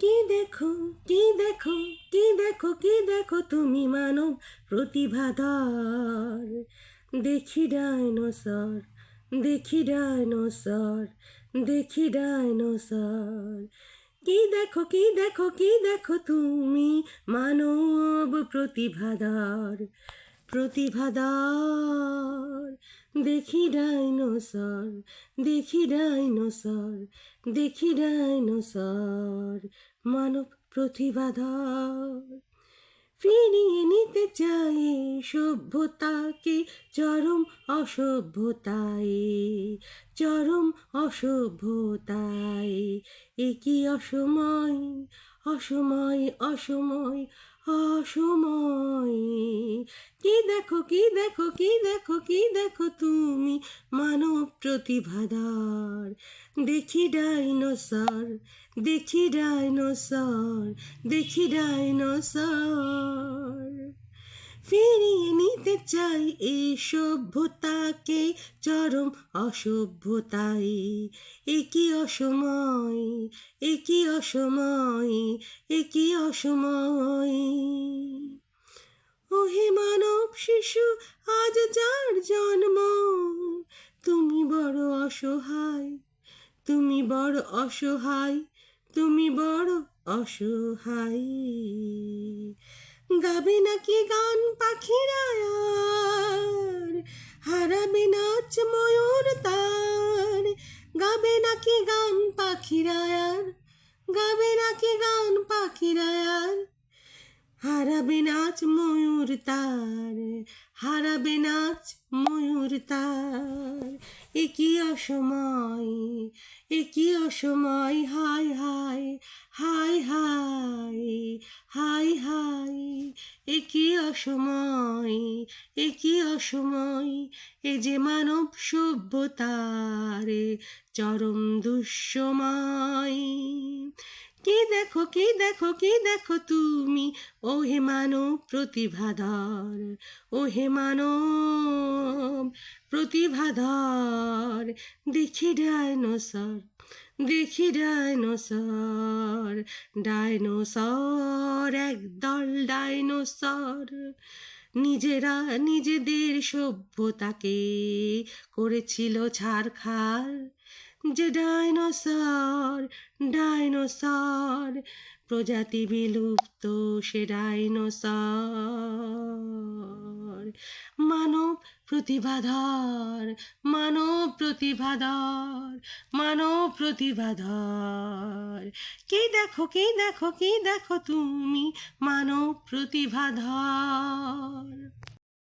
কি দেখো কি দেখো কি দেখো কি দেখো তুমি মানব প্রতিভাধর? দেখি ডাইনোসর দেখি ডাইনোসর দেখি ডাইনোসর। কি দেখো কি দেখো কি দেখো তুমি মানব প্রতিভাধর? প্রতিভাধর দেখি ডাইনোসর দেখি ডাইনোসর দেখি ডাইনোসর, মানব প্রতিভাধর ফিরিয়ে নিতে চাই সভ্যতাকে, চরম অসভ্যতায় চরম অসভ্যতায়। এ কি অসময় অসময় অসময় অসময় কি দেখো কি দেখো কি দেখো কি দেখো তুমি, মানব প্রতিভাদার। দেখি ডাইনোসর দেখি ডাইনোসর দেখি ডাইনোসর। ফিরিয়ে নিতে চাই এই সভ্যতাকে, চরম অসভ্যতায়। একই অসময় একই অসময় একই অসময়। ওহে মানব শিশু, আজ যার জন্ম, তুমি বড় অসহায়, তুমি বড় অসহায়, তুমি বড় অসহায়। গাবে নাকি গান পাখিরা? হারাবে নাচ ময়ূর তার। গাবে নাকি গান পাখিরা গাবে নাকি গান পাখিরা হারাবে নাচ ময়ূর তার। হারাবে নাচ ময়ূর তার। একই অসময়? একই অসময়? হায় হায় হায় হায়। একই অসময় একই অসময় এ যে মানব সভ্যতারে চরম দুঃসময়। কি দেখো কি দেখো কি দেখো তুমি? ও হে মানব প্রতিভাধর ও হে মানব প্রতিভাধর, দেখি ডাইনোসর দেখি ডাইনোসর ডাইনোসর, একদল ডাইনোসর। নিজেরা নিজেদের সভ্যতাকে করেছিল ছাড়খার যে ডাইনোসর ডাইনোসর। প্রজাতি বিলুপ্ত, সে ডাইনোসর। মানব প্রতিভাধর মানব প্রতিভাধর মানব প্রতিভাধর। কি দেখো কি দেখো কি দেখো তুমি মানব প্রতিভাধর?